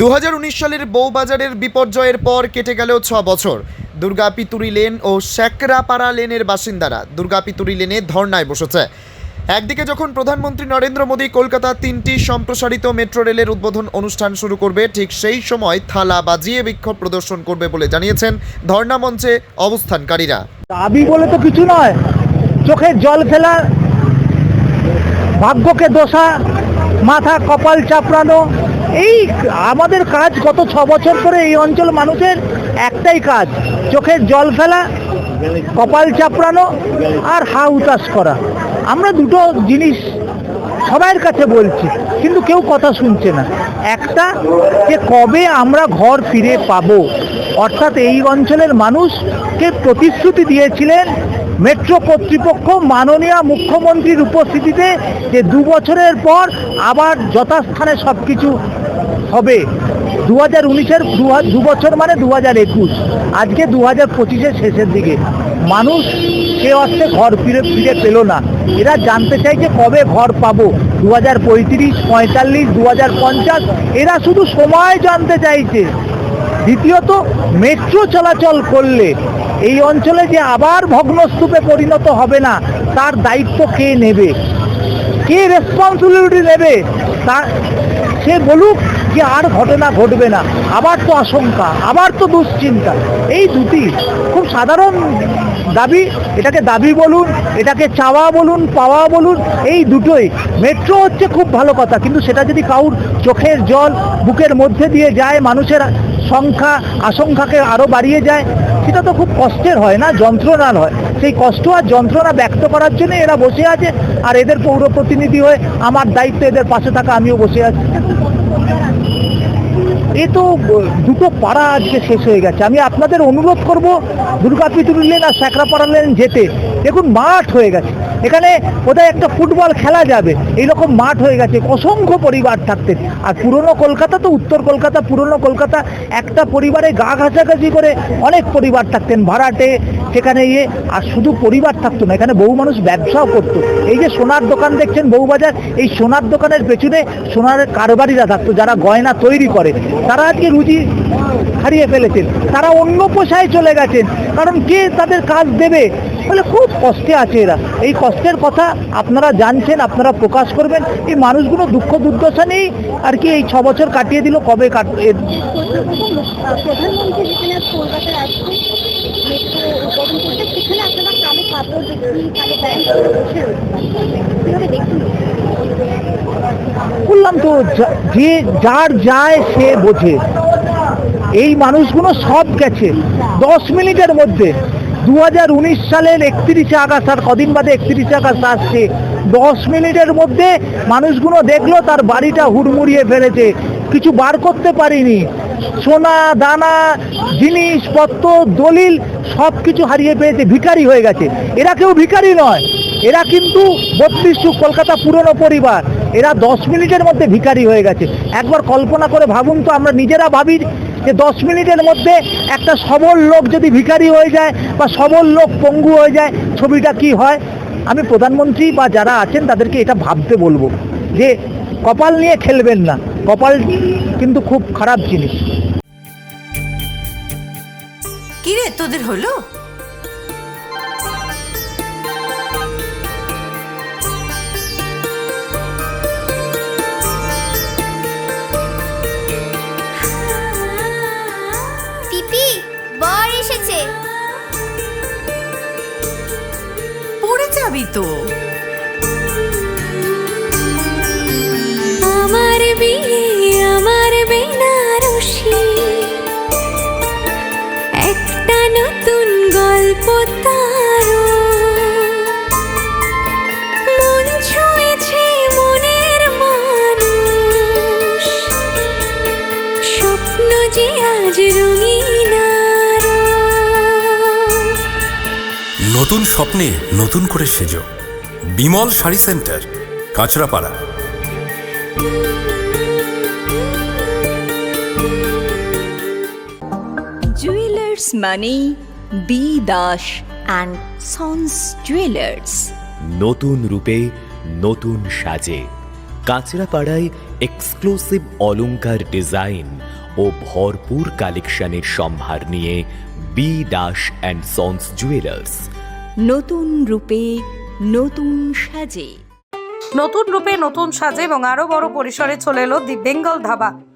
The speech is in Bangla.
দু হাজার উনিশ সালের বউবাজারের বিপর্যয়ের পর কেটে গেল ছ বছর। দুর্গা পিতুরি লেন ও শ্যাকরাপাড়া লেনের বাসিন্দারা দুর্গাপিতুরি লেনে ধর্নায় বসেছে। একদিকে যখন প্রধানমন্ত্রী নরেন্দ্র মোদী কলকাতা তিনটি সম্প্রসারিত মেট্রো রেলের উদ্বোধন অনুষ্ঠান শুরু করবে, ঠিক সেই সময় থালা বাজিয়ে বিক্ষোভ প্রদর্শন করবে বলে জানিয়েছেন ধর্না মঞ্চে অবস্থানকারীরা। দাবি বলে তো কিছু নয়। চোখে জল ফেলা, ভাগ্যকে দোষা, মাথা কপাল চাপড়ানো এই আমাদের কাজ গত ছ বছর ধরে এই অঞ্চল মানুষের একটাই কাজ, চোখের জল ফেলা, কপাল চাপড়ানো আর হা উতাস করা। আমরা দুটো জিনিস সবার কাছে বলছি, কিন্তু কেউ কথা শুনছে না। একটা যে কবে আমরা ঘর ফিরে পাব? অর্থাৎ এই অঞ্চলের মানুষকে প্রতিশ্রুতি দিয়েছিলেন মেট্রো কর্তৃপক্ষ, মাননীয় মুখ্যমন্ত্রীর উপস্থিতিতে যে দু বছরের পর আবার যথাস্থানে সব কিছু হবে। দু হাজার উনিশের দু বছর মানে দু হাজার একুশ। আজকে দু হাজার পঁচিশের শেষের দিকে। মানুষ সে অর্থে ঘর ফিরে ফিরে পেল না। এরা জানতে চাইছে কবে ঘর পাবো। দু হাজার পঁয়ত্রিশ, পঁয়তাল্লিশ দু হাজার পঞ্চাশ, এরা শুধু সময় জানতে চাইছে। দ্বিতীয়ত, মেট্রো চলাচল করলে এই অঞ্চলে যে আবার ভগ্নস্তূপে পরিণত হবে না, তার দায়িত্ব কে নেবে? কে রেসপন্সিবিলিটি নেবে তা সে বলুক যে আর ঘটনা ঘটবে না। আবার তো আশঙ্কা, আবার তো দুশ্চিন্তা। এই দুটি খুব সাধারণ দাবি। এটাকে দাবি বলুন, এটাকে চাওয়া বলুন, পাওয়া বলুন, এই দুটোই। মেট্রো হচ্ছে খুব ভালো কথা, কিন্তু সেটা যদি কাউর চোখের জল বুকের মধ্যে দিয়ে যায়, মানুষের সংখ্যা, আশঙ্কাকে আরও বাড়িয়ে যায়, সেটা তো খুব কষ্টের হয় না, যন্ত্রণার হয়। সেই কষ্ট আর যন্ত্রণা ব্যক্ত করার জন্য এরা বসে আছে আর এদের পৌর প্রতিনিধি হয়ে আমার দায়িত্ব এদের পাশে থাকা আমিও বসে আছি। এ তো দুটো পাড়া আজকে শেষ হয়ে গেছে। আমি আপনাদের অনুরোধ করব দুর্গাপিতুর লেন আর স্যাকরাপাড়া লেন যেতে। দেখুন, মাঠ হয়ে গেছে। এখানে কোথায় একটা ফুটবল খেলা যাবে। এইরকম মাঠ হয়ে গেছে, অসংখ্য পরিবার থাকতেন আর পুরনো কলকাতা তো উত্তর কলকাতা, পুরনো কলকাতা, একটা পরিবারে গা ঘাসাঘাসি করে অনেক পরিবার থাকতেন, ভাড়াটে, সেখানে ইয়ে আর শুধু পরিবার থাকতো না, এখানে বহু মানুষ ব্যবসাও করতো। এই যে সোনার দোকান দেখছেন বউবাজার এই সোনার দোকানের পেছনে সোনার কারবারিরা থাকতো, যারা গয়না তৈরি করে। তারা আজকে রুজি হারিয়ে ফেলেছেন। তারা অন্য পেশায় চলে গেছেন। কারণ কে তাদের কাজ দেবে? ফলে খুব কষ্টে আছে এরা। এই কষ্টের কথা আপনারা জানছেন আপনারা প্রকাশ করবেন। এই মানুষগুলো দুঃখ দুর্দশা নেই আর কি এই ছ বছর কাটিয়ে দিল কবে কাট বললাম তো যে যার যায় সে বোঝে। এই মানুষগুলো সব গেছে। দশ মিনিটের মধ্যে দু হাজার উনিশ সালের একত্রিশে আগস্ট, আর কদিন বাদে একত্রিশে আগস্ট আসছে। দশ মিনিটের মধ্যে মানুষগুলো দেখল তার বাড়িটা হুড়মুড়িয়ে ফেলেছে। কিছু বার করতে পারিনি। সোনা, দানা, জিনিসপত্র, দলিল সব কিছু হারিয়ে পেয়েছে ভিখারি হয়ে গেছে। এরা কেউ ভিখারি নয়। এরা কিন্তু বত্রিশ কলকাতা পুরনো পরিবার। এরা দশ মিনিটের মধ্যে ভিখারি হয়ে গেছে। একবার কল্পনা করে ভাবুন তো, আমরা নিজেরা ভাবি যে দশ মিনিটের মধ্যে একটা সবল লোক যদি ভিখারি হয়ে যায় বা সবল লোক পঙ্গু হয়ে যায়, ছবিটা কি হয়? আমি প্রধানমন্ত্রী বা যারা আছেন তাদেরকে এটা ভাবতে বলব যে কপাল নিয়ে খেলবেন না। কপাল কিন্তু খুব খারাপ জিনিস। কিরে, তোদের হলো? নতুন স্বপ্নে নতুন করে সেজ। বিমল শাড়ি সেন্টার কাঁচরাপাড়া। জুয়েলার্স মানেই B Das and sons jewellers নতুন রূপে নতুন সাজে। কাঁচরাপাড়ায় এক্সক্লুসিভ অলংকার ডিজাইন ও ভরপুর কালেকশনের সম্ভার নিয়ে B Das and sons jewellers নতুন রূপে নতুন সাজে। নতুন রূপে নতুন সাজে এবং আরও বড় পরিসরে চলে এলো দি বেঙ্গল ধাবা।